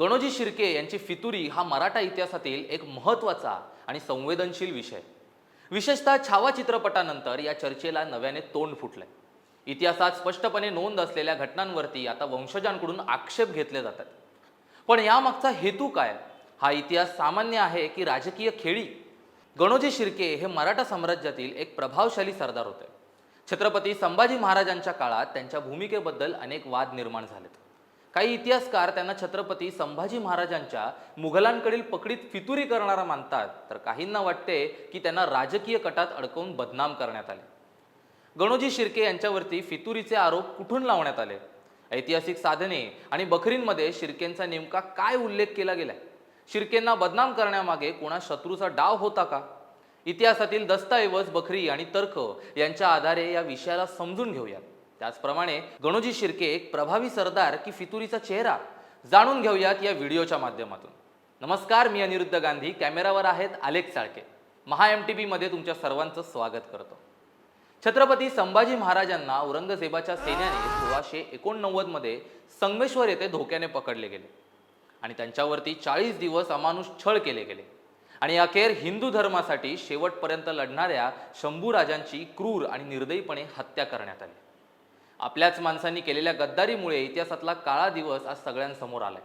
गणोजी शिर्के यांची फितुरी हा मराठा इतिहासातील एक महत्त्वाचा आणि संवेदनशील विषय. विशेषतः छावा चित्रपटानंतर या चर्चेला नव्याने तोंड फुटलंय. इतिहासात स्पष्टपणे नोंद असलेल्या घटनांवरती आता वंशजांकडून आक्षेप घेतले जातात. पण यामागचा हेतू काय? हा इतिहास सामान्य आहे की राजकीय खेळी? गणोजी शिर्के हे मराठा साम्राज्यातील एक प्रभावशाली सरदार होते. छत्रपती संभाजी महाराजांच्या काळात त्यांच्या भूमिकेबद्दल अनेक वाद निर्माण झालेत. काही इतिहासकार त्यांना छत्रपती संभाजी महाराजांच्या मुघलांकडील पकडीत फितुरी करणारा मानतात. तर काहींना वाटते की त्यांना राजकीय कटात अडकवून बदनाम करण्यात आले. गणोजी शिर्के यांच्यावरती फितुरीचे आरोप कुठून लावण्यात आले? ऐतिहासिक साधने आणि बखरींमध्ये शिर्केंचा नेमका काय उल्लेख केला गेलाय? शिर्केंना बदनाम करण्यामागे कोणा शत्रूचा डाव होता का? इतिहासातील दस्तऐवज बखरी आणि तर्क यांच्या आधारे या विषयाला समजून घेऊयात. त्याचप्रमाणे गणोजी शिर्के एक प्रभावी सरदार की फितुरीचा चेहरा जाणून घेऊयात या व्हिडिओच्या माध्यमातून. नमस्कार मी अनिरुद्ध गांधी. कॅमेरावर आहेत आलेख चाळके महा एम टी बीमध्ये तुमच्या सर्वांचं स्वागत करतो. छत्रपती संभाजी महाराजांना औरंगजेबाच्या सेन्याने सोळाशे एकोणनव्वदमध्ये संगमेश्वर येथे धोक्याने पकडले गेले आणि त्यांच्यावरती चाळीस दिवस अमानुष छळ केले गेले. आणि अखेर हिंदू धर्मासाठी शेवटपर्यंत लढणाऱ्या शंभू राजांची क्रूर आणि निर्दयीपणे हत्या करण्यात आली. आपल्याच माणसांनी केलेल्या गद्दारीमुळे इतिहासातला काळा दिवस आज सगळ्यांसमोर आलाय.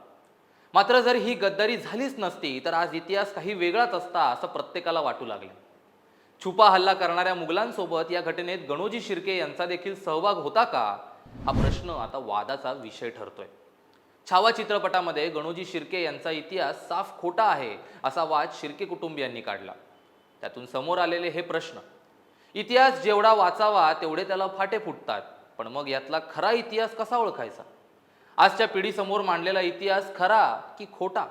मात्र जर ही गद्दारी झालीच नसती तर आज इतिहास काही वेगळाच असता असं प्रत्येकाला वाटू लागले छुपा हल्ला करणाऱ्या मुघलांसोबत या घटनेत गणोजी शिर्के यांचा देखील सहभाग होता का? हा प्रश्न आता वादाचा विषय ठरतोय. छावा चित्रपटामध्ये गणोजी शिर्के यांचा इतिहास साफ खोटा आहे असा वाद शिर्के कुटुंबियांनी काढला. त्यातून समोर आलेले हे प्रश्न. इतिहास जेवढा वाचावा तेवढे त्याला फाटे फुटतात. पण मग यातला खरा इतिहास कसा ओळखायचा? आजच्या पिढीसमोर मांडलेला इतिहास खरा की खोटा?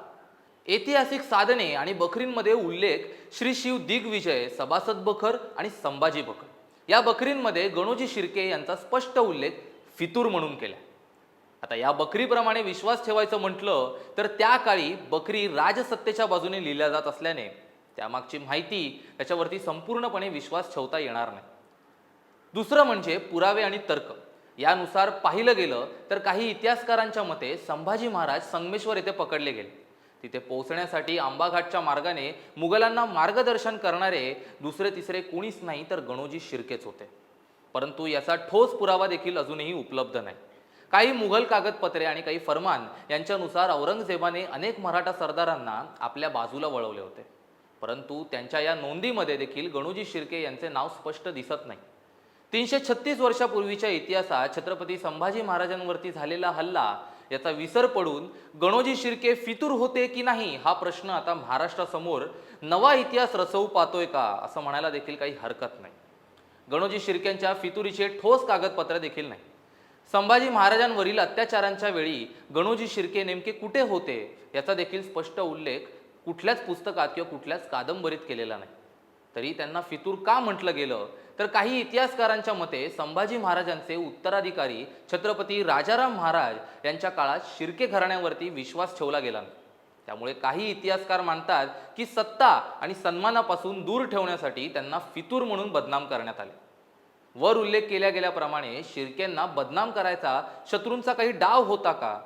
ऐतिहासिक साधने आणि बकरींमध्ये उल्लेख श्री शिव दिग्विजय सभासद बखर आणि संभाजी बखर. या बकरींमध्ये गणोजी शिर्के यांचा स्पष्ट उल्लेख फितूर म्हणून केला. आता या बकरीप्रमाणे विश्वास ठेवायचं म्हटलं तर त्या काळी बकरी राजसत्तेच्या बाजूने लिहिल्या जात असल्याने त्यामागची माहिती त्याच्यावरती संपूर्णपणे विश्वास ठेवता येणार नाही. दुसरं म्हणजे पुरावे आणि तर्क. यानुसार पाहिलं गेलं तर काही इतिहासकारांच्या मते संभाजी महाराज संगमेश्वर येथे पकडले गेले. तिथे पोहोचण्यासाठी आंबाघाटच्या मार्गाने मुघलांना मार्गदर्शन करणारे दुसरे तिसरे कोणीच नाही तर गणोजी शिर्केच होते. परंतु याचा ठोस पुरावा देखील अजूनही उपलब्ध नाही. काही मुघल कागदपत्रे आणि काही फरमान यांच्यानुसार औरंगजेबाने अनेक मराठा सरदारांना आपल्या बाजूला वळवले होते. परंतु त्यांच्या या नोंदीमध्ये देखील गणोजी शिर्के यांचे नाव स्पष्ट दिसत नाही. तीनशे छत्तीस वर्षापूर्वीच्या इतिहासात छत्रपती संभाजी महाराजांवरती झालेला हल्ला याचा विसर पडून गणोजी शिर्के फितूर होते की नाही हा प्रश्न आता महाराष्ट्रासमोर नवा इतिहास रचवू पाहतोय का असं म्हणायला देखील काही हरकत नाही. गणोजी शिर्क्यांच्या फितुरीचे ठोस कागदपत्र देखील नाही. संभाजी महाराजांवरील अत्याचारांच्या वेळी गणोजी शिर्के नेमके कुठे होते याचा देखील स्पष्ट उल्लेख कुठल्याच पुस्तकात किंवा कुठल्याच कादंबरीत केलेला नाही. तरी त्यांना फितूर का म्हटलं गेलं? तर काही इतिहासकारांच्या मते संभाजी महाराजांचे उत्तराधिकारी छत्रपती राजाराम महाराज यांच्या काळात शिर्के घराण्यावरती विश्वास ठेवला गेला. त्यामुळे काही इतिहासकार मानतात की सत्ता आणि सन्मानापासून दूर ठेवण्यासाठी त्यांना फितूर म्हणून बदनाम करण्यात आले. वर उल्लेख केल्या गेल्याप्रमाणे शिर्केंना बदनाम करायचा शत्रूंचा काही डाव होता का?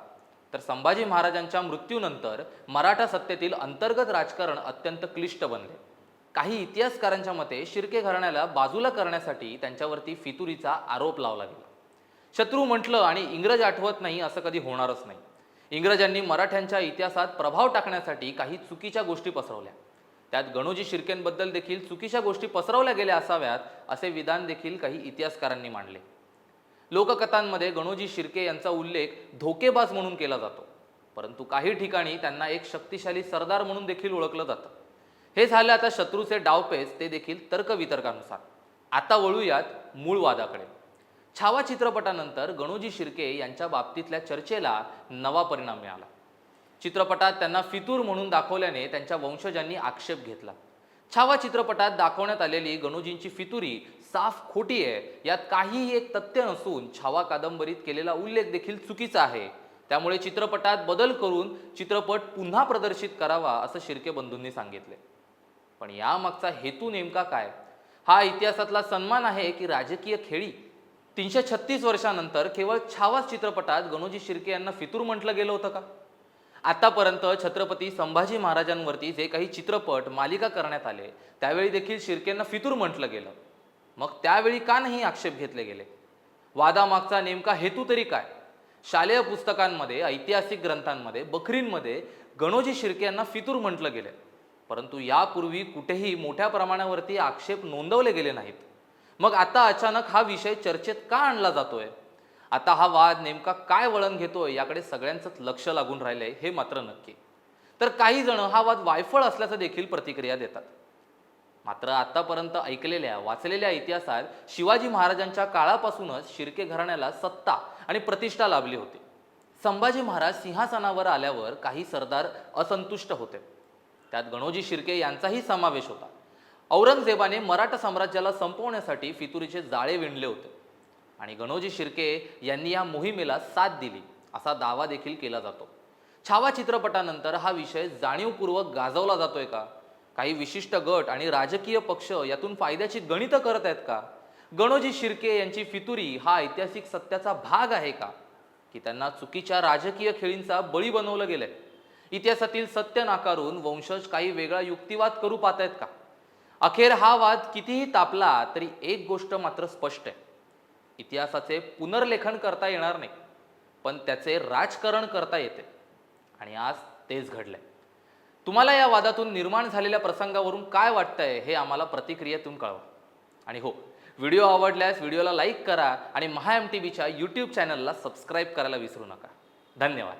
तर संभाजी महाराजांच्या मृत्यूनंतर मराठा सत्तेतील अंतर्गत राजकारण अत्यंत क्लिष्ट बनले. काही इतिहासकारांच्या मते शिर्के घराण्याला बाजूला करण्यासाठी त्यांच्यावरती फितुरीचा आरोप लावला गेला. शत्रू म्हटलं आणि इंग्रज आठवत नाही असं कधी होणारच नाही. इंग्रजांनी मराठ्यांच्या इतिहासात प्रभाव टाकण्यासाठी काही चुकीच्या गोष्टी पसरवल्या. त्यात गणोजी शिर्केंबद्दल देखील चुकीच्या गोष्टी पसरवल्या गेल्या असाव्यात असे विधान देखील काही इतिहासकारांनी मांडले. लोककथांमध्ये गणोजी शिर्के यांचा उल्लेख धोकेबाज म्हणून केला जातो. परंतु काही ठिकाणी त्यांना एक शक्तिशाली सरदार म्हणून देखील ओळखलं जातं. हे झालं आता शत्रूचे डावपेच ते देखील तर्कवितर्कानुसार. आता वळूयात मूळ वादाकडे. छावा चित्रपटानंतर गणोजी शिर्के यांच्या बाबतीतल्या चर्चेला नवा परिणाम मिळाला. चित्रपटात त्यांना फितूर म्हणून दाखवल्याने त्यांच्या वंशजांनी आक्षेप घेतला. छावा चित्रपटात दाखवण्यात आलेली गणोजींची फितुरी साफ खोटी आहे यात काहीही एक तथ्य नसून छावा कादंबरीत केलेला उल्लेख देखील चुकीचा आहे. त्यामुळे चित्रपटात बदल करून चित्रपट पुन्हा प्रदर्शित करावा असं शिर्के बंधूंनी सांगितले. पण यामागचा हेतू नेमका काय? हा इतिहासातला सन्मान आहे की राजकीय खेळी? तीनशे छत्तीस वर्षानंतर केवळ छावाच चित्रपटात गणोजी शिर्के यांना फितूर म्हटलं गेलं होतं का? आतापर्यंत छत्रपती संभाजी महाराजांवरती जे काही चित्रपट मालिका करण्यात आले त्यावेळी देखील शिर्केंना फितूर म्हटलं गेलं. मग त्यावेळी का नाही आक्षेप घेतले गेले? वादामागचा नेमका हेतू तरी काय? शालेय पुस्तकांमध्ये ऐतिहासिक ग्रंथांमध्ये बकरींमध्ये गणोजी शिर्के यांना फितूर म्हटलं गेलं. परंतु यापूर्वी कुठेही मोठ्या प्रमाणावरती आक्षेप नोंदवले गेले नाहीत. मग आता अचानक हा विषय चर्चेत का आणला जातोय? आता हा वाद नेमका काय वळण घेतोय याकडे सगळ्यांचंच लक्ष लागून राहिलंय हे मात्र नक्की. तर काही जण हा वाद वायफळ असल्याचं देखील प्रतिक्रिया देतात. मात्र आतापर्यंत ऐकलेल्या वाचलेल्या इतिहासात शिवाजी महाराजांच्या काळापासूनच शिर्के घराण्याला सत्ता आणि प्रतिष्ठा लाभली होती. संभाजी महाराज सिंहासनावर आल्यावर काही सरदार असंतुष्ट होते. त्यात गणोजी शिर्के यांचाही समावेश होता. औरंगजेबाने मराठा साम्राज्याला संपवण्यासाठी फितुरीचे जाळे विणले होते. आणि गणोजी शिर्के यांनी या मोहिमेला साथ दिली असा दावा देखील केला जातो. छावा चित्रपटानंतर हा विषय जाणीवपूर्वक गाजवला जातोय का? काही विशिष्ट गट आणि राजकीय पक्ष यातून फायद्याची गणितं करत आहेत का? गणोजी शिर्के यांची फितुरी हा ऐतिहासिक सत्याचा भाग आहे का? की त्यांना चुकीच्या राजकीय खेळींचा बळी बनवलं गेलंय? इतिहासातील सत्य नाकारून वंशज काही वेगळा युक्तिवाद करू पाहत आहेत का? अखेर हा वाद कितीही तापला तरी एक गोष्ट मात्र स्पष्ट आहे. इतिहासाचे पुनर्लेखन करता येणार नाही पण त्याचे राजकारण करता येते. आणि आज तेच घडलंय. तुम्हाला या वादातून निर्माण झालेल्या प्रसंगावरून काय वाटतंय हे आम्हाला प्रतिक्रियेतून कळवा. आणि हो व्हिडिओ आवडल्यास व्हिडिओला लाईक करा आणि महा एम टी व्हीच्या यूट्यूब चॅनलला सबस्क्राईब करायला विसरू नका. धन्यवाद.